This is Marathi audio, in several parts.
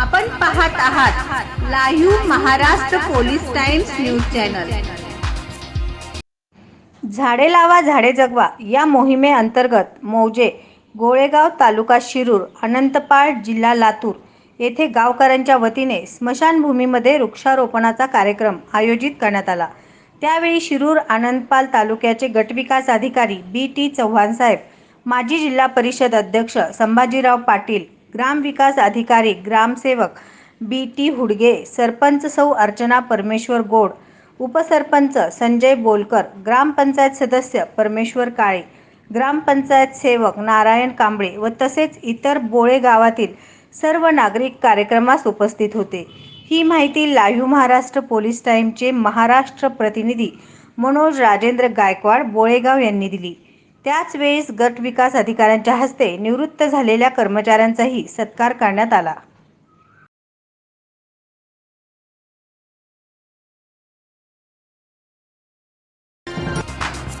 आपण पाहत आहात live Maharashtra police times news channel. झाडे लावा झाडे जगवा या मोहिमेअंतर्गत मौजे गोळेगाव तालुका शिरूर अनंतपाळ जिल्हा लातूर येथे गावकऱ्यांच्या वतीने स्मशानभूमीमध्ये वृक्षारोपणाचा कार्यक्रम आयोजित करण्यात आला. त्यावेळी शिरूर आनंदपाल तालुक्याचे गटविकास अधिकारी बी टी चव्हाण साहेब माजी जिल्हा परिषद अध्यक्ष संभाजीराव पाटील ग्रामविकास अधिकारी ग्रामसेवक बी टी हुडगे सरपंच सौ अर्चना परमेश्वर गोड उपसरपंच संजय बोलकर ग्रामपंचायत सदस्य परमेश्वर काळे ग्रामपंचायत सेवक नारायण कांबळे व तसेच इतर बोळे गावातील सर्व नागरिक कार्यक्रमास उपस्थित होते. ही माहिती लाईव्ह महाराष्ट्र पोलीस टाईमचे महाराष्ट्र प्रतिनिधी मनोज राजेंद्र गायकवाड बोळेगाव यांनी दिली. त्याच वेळेस गट विकास अधिकाऱ्यांच्या हस्ते निवृत्त झालेल्या कर्मचाऱ्यांचाही सत्कार करण्यात आला.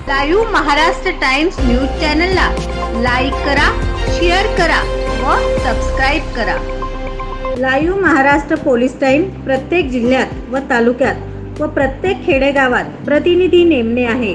लाईव्ह महाराष्ट्र टाइम्स न्यूज चॅनलला लाईक करा शेअर करा व सबस्क्राईब करा. लाईव्ह महाराष्ट्र पोलीस टाइम प्रत्येक जिल्ह्यात व तालुक्यात व प्रत्येक खेडेगावात प्रतिनिधी नेमणे आहे.